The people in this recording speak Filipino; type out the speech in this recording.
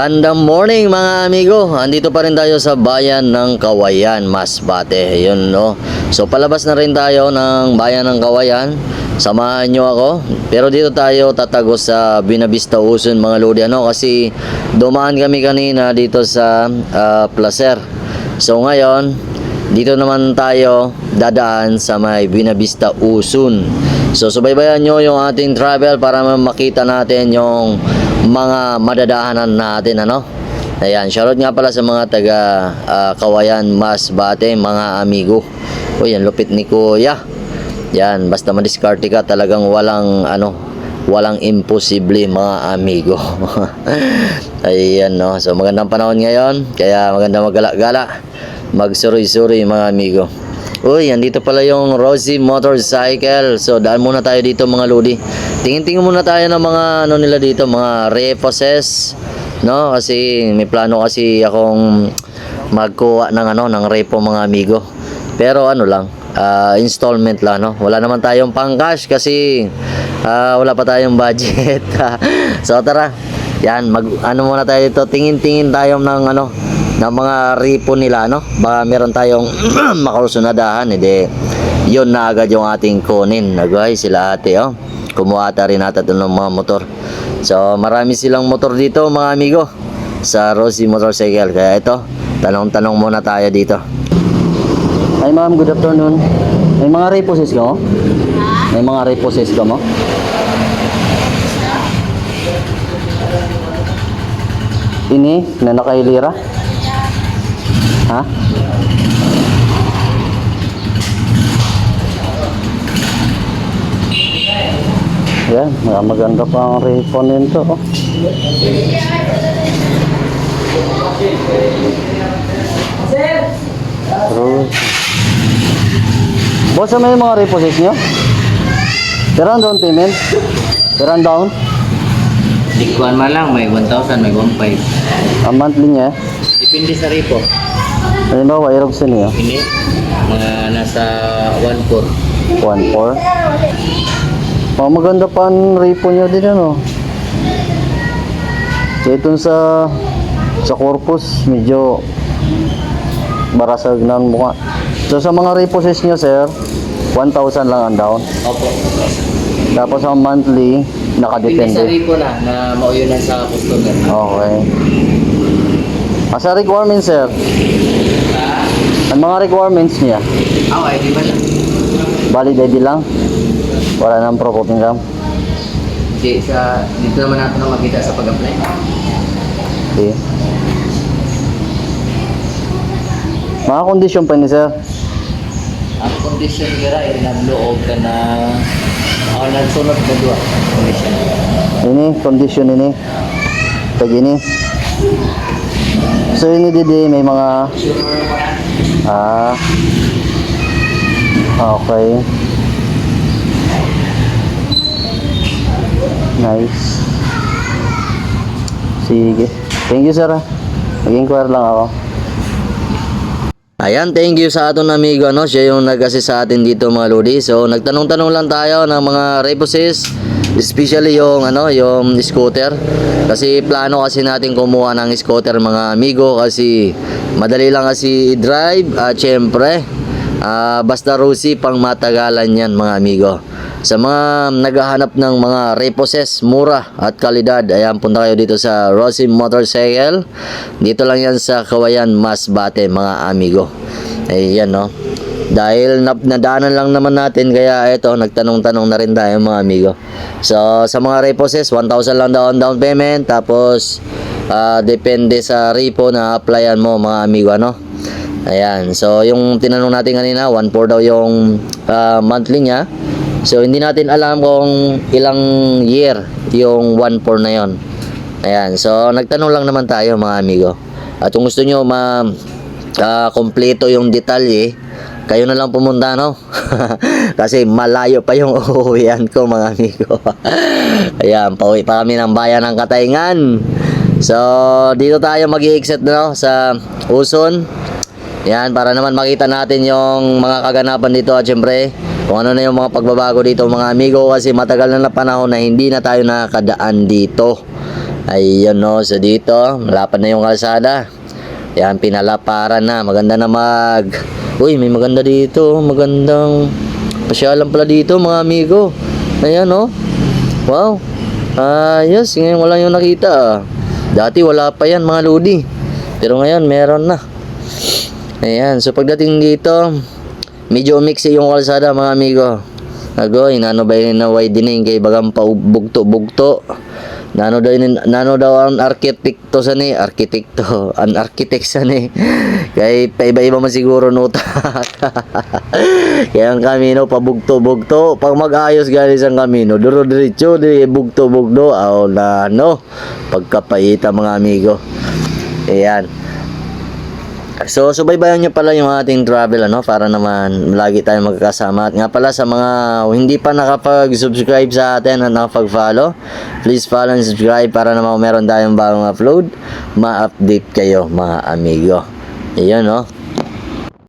Gandang morning mga amigo. Andito pa rin tayo sa bayan ng Kawayan, Masbate. Yun no. So palabas na rin tayo ng bayan ng Kawayan. Samahan nyo ako. Pero dito tayo tatago sa Binavista Uson mga lodi ano kasi dumaan kami kanina dito sa ah, Placer. So ngayon, dito naman tayo dadaan sa may Binavista Usun. So subaybayan nyo yung ating travel para makita natin yung mga madadaanan natin ano. Ayan, shoutout nga pala sa mga taga ah, Kawayan, Masbate, mga amigo. Uy, ang lupit ni Kuya. Yan, basta madiskarte ka talagang walang ano, walang imposible mga amigo. Ayan no. So magandang panahon ngayon, kaya magandang magala-gala. Magsuri-suri mga amigo. Uy, andito pala yung Rosie Motorcycle. So daan muna tayo dito mga lodi. Tingin-tingin muna tayo ng mga ano nila dito, mga reposes. No, kasi may plano kasi akong magkuha ng ano, ng repo mga amigo. Pero ano lang, ah, installment lang no. Wala naman tayong pang cash kasi ah, wala pa tayong budget. so tara. Yan, mag ano muna tayo dito, tingin-tingin tayo ng ano, ng mga repo nila no. Baka meron tayong makarusunadahan, edi yun na agad yung ating kunin. Nagay sila ate oh. Kumuha ata rin natin ng mga motor. So marami silang motor dito mga amigo sa Rosie Motorcycle. Kaya ito, tanong-tanong muna tayo dito. Ay ma'am, good afternoon. May mga reposes ka mo? May mga reposes ka mo? Ini, na nakailira? Ha? Yan, maganda pa ang repo nito. Oh. True. Boss, may mga reposes nyo? Pero ang down payment? Pero ang down? Dikuan man lang, may 1,000, may 1,500. Ang monthly niya? Depende sa repo. Halimbawa, irog sa niyo? Hindi, mga nasa 1,400. 1.4. Mga maganda pa ang repo niyo din ano. Ito sa sa corpus medyo barasag na ang mukha. So sa mga reposes niyo sir, 1,000 lang ang down. Opo. Tapos ang monthly, Depende sa nakadepende. repo na, na mauyunan sa customer. Okay. Ah, sa requirements sir, Ah, ang mga requirements niya, okay, di ba lang? valid ID lang. Wala nang pro coping cam. Di, sa, dito naman natin ang makita sa pag-apply. Okay. Mga kondisyon pa ni sir. Ang condition nila ay nagloob ka na ako nagsunod na dua. Condition. Ini kondisyon ini. Pag ini. So ini didi may mga ah okay. Nice. Sige. Thank you sir. Mag-inquire lang ako. Ayan, thank you sa aton amigo ano, siya yung nag-assist sa atin dito mga lodi. So, nagtanong-tanong lang tayo ng mga reposes, especially yung ano, yung scooter. Kasi plano kasi natin kumuha ng scooter mga amigo kasi madali lang kasi i-drive at syempre ah, basta rusi pang matagalan yan mga amigo. Sa mga naghahanap ng mga reposes, mura at kalidad, ayan, punta kayo dito sa Rosie Motorcycle. Dito lang yan sa Kawayan, Masbate, mga amigo. Ayan, no. Dahil nadaanan lang naman natin, kaya ito, nagtanong-tanong na rin tayo, mga amigo. So, sa mga reposes, 1,000 lang daw ang down payment. Tapos, ah, depende sa repo na applyan mo, mga amigo, ano. Ayan. So, yung tinanong natin kanina, 1.4 daw yung ah, monthly niya. So, hindi natin alam kung ilang year yung 1.4 na yon. Ayan. So, nagtanong lang naman tayo mga amigo. At kung gusto nyo ma ah, kompleto yung detalye, kayo na lang pumunta, no? Kasi malayo pa yung uuwian ko, mga amigo. Ayan, pauwi pa kami ng bayan ng Katayngan. So, dito tayo mag-i-exit, no? Sa Uson. Yan, para naman makita natin yung mga kaganapan dito at syempre, kung ano na yung mga pagbabago dito mga amigo kasi matagal na na panahon na hindi na tayo nakakadaan dito. Ayun no, so dito, malapad na yung kalsada. Yan, pinalaparan na. Maganda na mag... Uy, may maganda dito. Magandang pasyalan pala dito, mga amigo. Ayan no. Wow. Ayos, ngayon wala yung nakita. ah. Dati wala pa yan, mga lodi. Pero ngayon, meron na. Ayan, so pagdating dito, medyo umiksi yung kalsada, mga amigo. Ago, inano ba yun na wide din kay bagang paubugto-bugto. Nano daw yun, nano daw ang arkitekto sa ni, arkitekto, ang architect sa ni. Kay paiba-iba man siguro nota. Kaya ang kamino pabugto-bugto, pag mag-ayos galing ang kamino, duro diretso, di bugto-bugto, aw na no, pagkapaita mga amigo. Ayan. So, subaybayan nyo pala yung ating travel, ano, para naman lagi tayong magkakasama. At nga pala sa mga hindi pa nakapag-subscribe sa atin at nakapag-follow, please follow and subscribe para naman meron tayong bagong upload, ma-update kayo, mga amigo. Ayan, no?